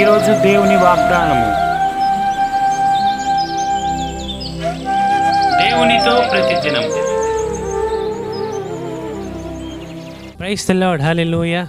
ఈరోజు దేవుని వాగ్దానము. దేవునితో ప్రతిదినం. ప్రైస్ తెల్లవాడు హాలెలూయ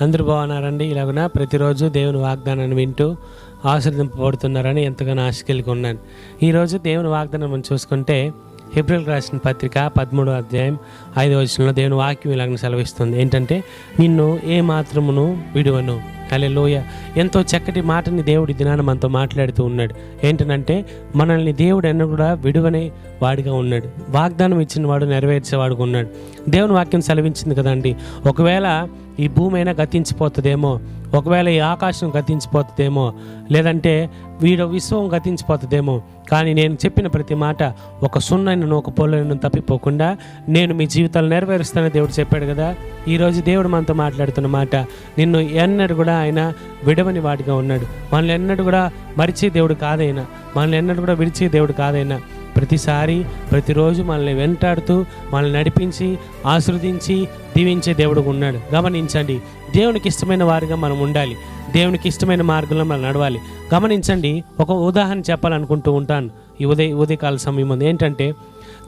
అందరూ బాగున్నారండి? ఇలాగున? ప్రతిరోజు దేవుని వాగ్దానాన్ని వింటూ ఆశీర్దింపబడుతున్నారని ఎంతగానో ఆశ కలిగి ఉన్నాను. ఈరోజు దేవుని వాగ్దానం మనం చూసుకుంటే ఏప్రిల్ రాసిన పత్రిక పదమూడో అధ్యాయం ఐదో వచనంలో దేవుని వాక్యం ఇలాగ సెలవిస్తుంది. ఏంటంటే నిన్ను ఏ మాత్రమును విడువను? లోయ ఎంతో చక్కటి మాటని దేవుడి దినాన మనతో మాట్లాడుతూ ఉన్నాడు. ఏంటనంటే మనల్ని దేవుడు ఎన్న కూడా విడువనే వాడిగా ఉన్నాడు. వాగ్దానం ఇచ్చిన వాడు నెరవేర్చేవాడుగా ఉన్నాడు. దేవుని వాక్యం సెలవించింది కదండి. ఒకవేళ ఈ భూమి అయినా గతించిపోతుందేమో ఒకవేళ ఈ ఆకాశం గతించిపోతుందేమో లేదంటే వీడు విశ్వం గతించిపోతుందేమో కానీ నేను చెప్పిన ప్రతి మాట ఒక సున్నైనను ఒక పొలైనను తప్పిపోకుండా నేను మీ జీవితాలు నెరవేరుస్తానని దేవుడు చెప్పాడు కదా. ఈరోజు దేవుడు మనతో మాట్లాడుతున్న మాట నిన్ను ఎన్నడు కూడా ఆయన విడవని వాడిగా ఉన్నాడు. మనల్ని ఎన్నడు కూడా మరిచే దేవుడు కాదైనా మనల్ని ఎన్నడు కూడా విడిచే దేవుడు కాదైనా ప్రతిసారి ప్రతిరోజు మనల్ని వెంటాడుతూ మనల్ని నడిపించి ఆశ్రవదించి దీవించే దేవుడు ఉన్నాడు. గమనించండి దేవునికి ఇష్టమైన వారిగా మనం ఉండాలి. దేవునికి ఇష్టమైన మార్గంలో మనం నడవాలి. గమనించండి ఒక ఉదాహరణ చెప్పాలనుకుంటూ ఉంటాను. ఈ ఉదయ ఉదయకాల సమయం ఉంది. ఏంటంటే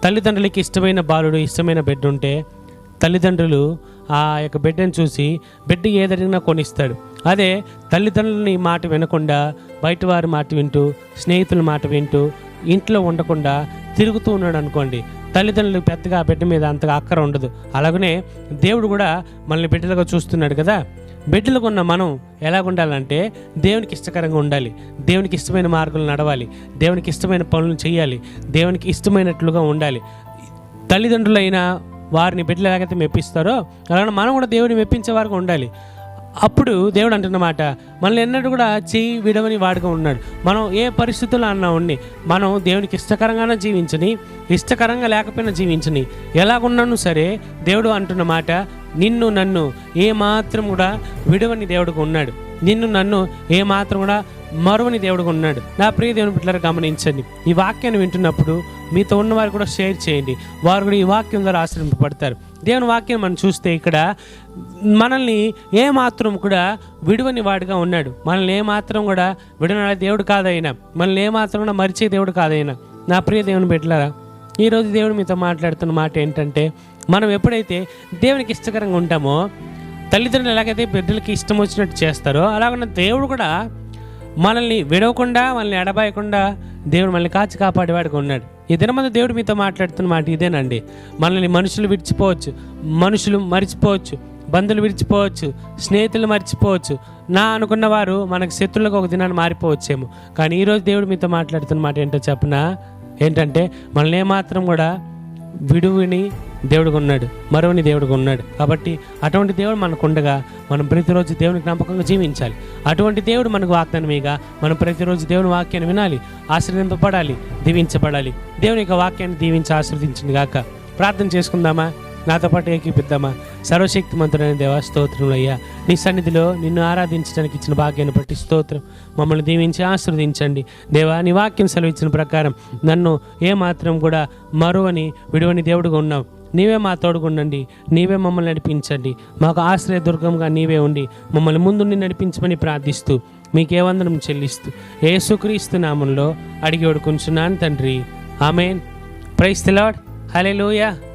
తల్లిదండ్రులకి ఇష్టమైన బాలుడు ఇష్టమైన బిడ్డ ఉంటే తల్లిదండ్రులు ఆ యొక్క బిడ్డను చూసి బిడ్డ ఏదడిగినా కొనిస్తాడు. అదే తల్లిదండ్రులని మాట వినకుండా బయట వారి మాట వింటూ స్నేహితుల మాట వింటూ ఇంట్లో ఉండకుండా తిరుగుతూ ఉన్నాడు అనుకోండి. తల్లిదండ్రులు పెద్దగా బిడ్డ మీద అంతగా అక్కర ఉండదు. అలాగనే దేవుడు కూడా మనల్ని బిడ్డలుగా చూస్తున్నాడు కదా. బిడ్డలకు ఉన్న మనం ఎలా ఉండాలంటే దేవునికి ఇష్టకరంగా ఉండాలి. దేవునికి ఇష్టమైన మార్గంలో నడవాలి. దేవునికి ఇష్టమైన పనులు చేయాలి. దేవునికి ఇష్టమైనట్లుగా ఉండాలి. తల్లిదండ్రులైన వారిని బిడ్డలు ఎలాగైతే మెప్పిస్తారో అలాగే మనం కూడా దేవుడిని మెప్పించే వారికి ఉండాలి. అప్పుడు దేవుడు అంటున్నమాట మనల్ని ఎన్నడూ కూడా చేయి విడవని వాడుగా ఉన్నాడు. మనం ఏ పరిస్థితుల్లో అన్నా ఉండి మనం దేవునికి ఇష్టకరంగానే జీవించని ఇష్టకరంగా లేకపోయినా జీవించని ఎలాగున్నాను సరే దేవుడు అంటున్న మాట నిన్ను నన్ను ఏ మాత్రం కూడా విడవని దేవుడుగా ఉన్నాడు. నిన్ను నన్ను ఏ మాత్రం కూడా మరువని దేవుడుగా ఉన్నాడు. నా ప్రియ దేవుని బిడ్డలారా గమనించండి. ఈ వాక్యాన్ని వింటున్నప్పుడు మీతో ఉన్నవారు కూడా షేర్ చేయండి. వారు కూడా ఈ వాక్యం ద్వారా ఆశ్రయింపబడతారు దేవుని వాక్యం మనం చూస్తే ఇక్కడ మనల్ని ఏ మాత్రం కూడా విడువని వాడిగా ఉన్నాడు. మనల్ని ఏ మాత్రం కూడా విడనాడే దేవుడు కాదైనా మనల్ని ఏ మాత్రం కూడా మరిచే దేవుడు కాదైనా. నా ప్రియ దేవుని పెట్టలారా ఈరోజు దేవుడు మీతో మాట్లాడుతున్న మాట ఏంటంటే మనం ఎప్పుడైతే దేవునికి ఇష్టకరంగా ఉంటామో తల్లిదండ్రులు ఎలాగైతే బిడ్డలకి ఇష్టం వచ్చినట్టు చేస్తారో అలాగన్న దేవుడు కూడా మనల్ని విడవకుండా మనల్ని ఎడబాయకుండా దేవుడు మనల్ని కాచి కాపాడేవాడిగా ఉన్నాడు. ఈ దినమందు దేవుడు మీతో మాట్లాడుతున్న మాట ఇదేనండి. మనల్ని మనుషులు విడిచిపోవచ్చు మనుషులు మరిచిపోవచ్చు బంధువులు విడిచిపోవచ్చు స్నేహితులు మర్చిపోవచ్చు. నా అనుకున్న వారు మనకు శత్రులకు ఒక దినాన్ని మారిపోవచ్చేమో. కానీ ఈరోజు దేవుడు మీతో మాట్లాడుతున్న మాట ఏంటో చెప్పనా? ఏంటంటే మనల్ని ఏమాత్రం కూడా విడువుని దేవుడికి ఉన్నాడు. మరొని దేవుడికి ఉన్నాడు. కాబట్టి అటువంటి దేవుడు మనకు ఉండగా మనం ప్రతిరోజు దేవునికి నమ్మకంగా జీవించాలి. అటువంటి దేవుడు మనకు వాగ్దానమేగా మనం ప్రతిరోజు దేవుని వాక్యాన్ని వినాలి ఆశ్రదింపబడాలి దీవించబడాలి. దేవుని యొక్క వాక్యాన్ని దీవించి ఆశ్రదించింది గాక. ప్రార్థన చేసుకుందామా? నాతో పాటు ఏకీపిద్దామా? సర్వశక్తిమంతుడైన దేవా స్తోత్రం అయ్యా. నీ సన్నిధిలో నిన్ను ఆరాధించడానికి ఇచ్చిన భాగ్యాన్ని బట్టి స్తోత్రం. మమ్మల్ని దీవించి ఆశీర్వదించండి. దేవా నీ వాక్యం సెలవిచ్చిన ప్రకారం నన్ను ఏమాత్రం కూడా మరువని విడువని దేవుడుగా ఉన్నావు. నీవే మా తోడుగుండండి నీవే మమ్మల్ని నడిపించండి. మాకు ఆశ్రయ దుర్గంగా నీవే ఉండి మమ్మల్ని ముందుండి నడిపించమని ప్రార్థిస్తూ మీకే వందనం చెల్లిస్తూ ఏసుక్రీస్తు నామంలో అడిగి ఒడుకుంటున్నాను తండ్రి. ఆమెన్. ప్రైస్ తిలాడ్ హలే